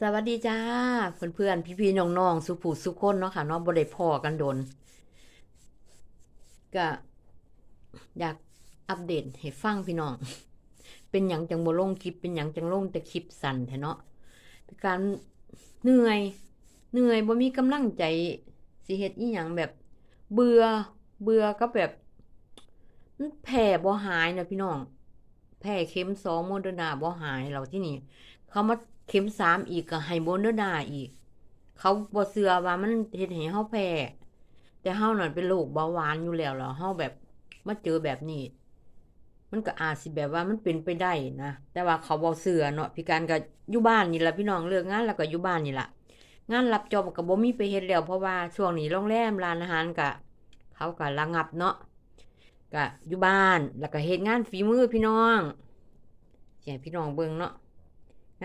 สวัสดีจ้าเพื่อนเพื่อนพี่พี่ๆน้องๆสุผูสุคนเนาะค่ะเนาะบ่ได้พ้อกันโดน ก็ อยากอัปเดตให้ฟังพี่น้อง เป็นหยังจังบ่ลงคลิป เป็นหยังจังลงแต่คลิปสั้นแท้เนาะเป็นการเหนื่อย เหนื่อยบ่มีกำลังใจสิเฮ็ดอีหยังแบบ เบื่อเบื่อก็แบบมันแพ้บ่หายนะพี่น้องแพ้เข็มสองโมเดอร์นาบ่หายเราที่นี่ เขามาเข็มสามอีกก็ให้โมเดอร์นาอีก เขาบ่เชื่อว่ามันเฮ็ดให้เฮาแพ้แต่เฮานั่นเป็นโรคเบาหวานอยู่แล้วแล้วเฮาแบบมาเจอแบบนี้ มันก็อาจสิแบบว่ามันเป็นไปได้นะแต่ว่าเขาบ่เชื่อเนาะพี่การก็อยู่บ้านนี่ล่ะพี่น้องเลิกงานแล้วก็อยู่บ้านนี่ล่ะงานรับจอบก็บ่มีไปเฮ็ดแล้วเพราะว่าช่วงนี้โรงแรมร้านอาหารก็เขาก็ระงับเนาะก็อยู่บ้านแล้วก็เฮ็ดงานฝีมือพี่น้องสิให้พี่น้องเบิ่งเนาะ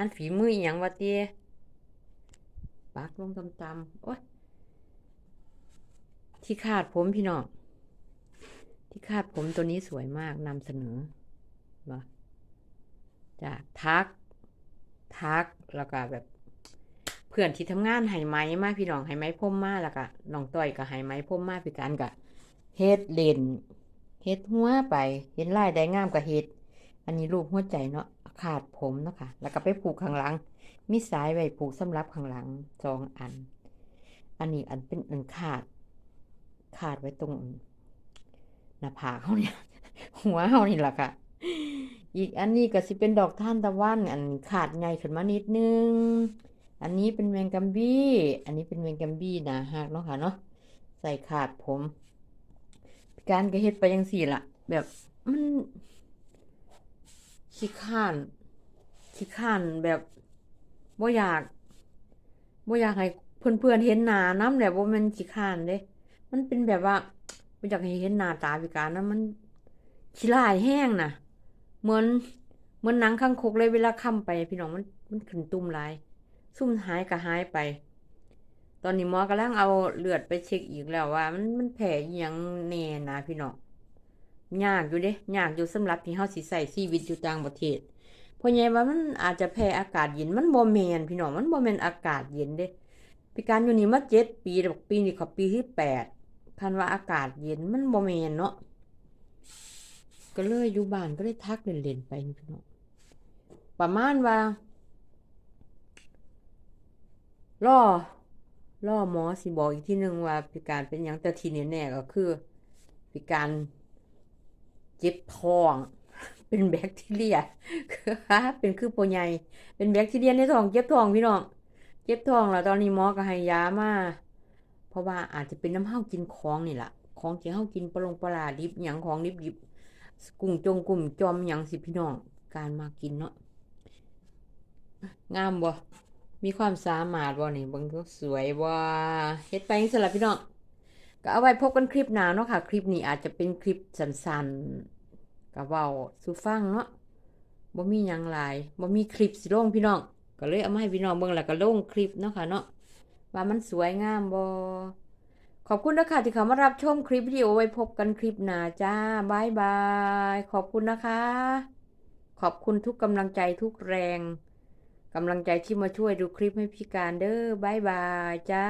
งานฝีมืออีหยังวะเตี้ยปักลงตำๆโอ๊ยที่คาดผมพี่น้องที่คาดผมตัวนี้สวยมากนำเสนอเนาะจะทัก ทักแล้วก็แบบ เพื่อนที่ทำงานไหไหมมาพี่น้องไหไหมพ่มมาแล้วก็น้องต้อยก็ไหไหมพ่มมาพี่การก็เฮ็ดเล่นเฮ็ดหัวไป เห็นลายได้งามก็เฮ็ด อันนี้รูปหัวใจเนาะขาดผมเนาะค่ะ แล้วก็ไปผูกข้างหลัง มีสายไว้ผูกสำหรับข้างหลังสองอัน อันนี้อันเป็นอันขาด ขาดไว้ตรงหน้าผากเขาเนี่ย หัวเขานี่แหละค่ะ อีกอันนี้ก็สิเป็นดอกท่านตะวัน อันขาดใหญ่ขึ้นมานิดนึง อันนี้เป็นแมงกัมบี้ อันนี้เป็นแมงกัมบี้นะฮะเนาะค่ะเนาะ ใส่ขาดผมพิการก็เฮ็ดไปยังสี่ละแบบ ขี้ข้านขี้ข้านแบบบ่อยากบ่อยากให้เพื่อนๆเห็นหน้าน้ำแหละว่ามันขี้ข้านเด้ มันเป็นแบบว่าบ่อยากให้เห็นหน้าตาพิการนะมันขี้ร้ายแห้งน่ะเหมือนเหมือนหนังคางคกเลยเวลาค้ำไปพี่น้องมันมันขึ้นตุ่มหลายซุ่มหายก็หายไป ตอนนี้หมอกำลังเอาเลือดไปเช็คอีกแล้วว่า มันมันแผลยังแน่นะพี่น้อง ยากอยู่เด้ยากอยู่สำหรับที่เฮาสิใช้ชีวิตอยู่ต่างประเทศเพราะไงว่ามันอาจจะแพ้อากาศเย็นมันบ่แมนพี่น้องมันบ่แมนอากาศเย็นเด้พี่การอยู่นี่มาเจ็ดปีแล้วปีนี้เขาปีที่แปดคันว่าอากาศเย็นมันบ่แมนเนาะก็เลยอยู่บ้านก็เลยทักเล่นๆไปพี่น้องประมาณว่าล่อล่อหมอสิบอกอีกที่หนึ่งว่าพิการเป็นอย่างแต่ทีนี้แน่ก็คือพิการ เจ็บท้อง เป็นแบคทีเรียเป็นคือโปรใหญ่เป็นแบคทีเรียในท้องเจ็บท้องพี่น้องเจ็บท้องแล้วตอนนี้หมอก็ให้ยามาเพราะว่าอาจจะเป็นน้ำเห้ากินของนี่แหละของที่เห้ากินปลงปลาดิบหยังของดิบดิบกุ้งจงกุ้งจอมหยังสิพี่น้องการมากินเนาะงามบ่มีความสามารถบ่นี่เบิ่งดูสวยบ่เฮ็ดไปจังซั่นล่ะพี่น้อง ก็เอาไว้พบกันคลิปหน้าเนาะค่ะ คลิปนี้อาจจะเป็นคลิปสั้นๆก็เว้าสู่ฟังเนาะบ่มีหยังหลายบ่มีคลิปสิลงพี่น้อง ก็เลยเอามาให้พี่น้องเบิ่งแล้วก็ลงคลิปเนาะค่ะเนาะว่ามันสวยงามบ่ขอบคุณนะคะที่เข้ามารับชมคลิปวิดีโอไว้พบกันคลิปหน้าจ้าบายบาย ขอบคุณนะคะ ขอบคุณทุกกำลังใจทุกแรงกำลังใจที่มาช่วยดูคลิปให้พี่การเด้อบายบายจ้า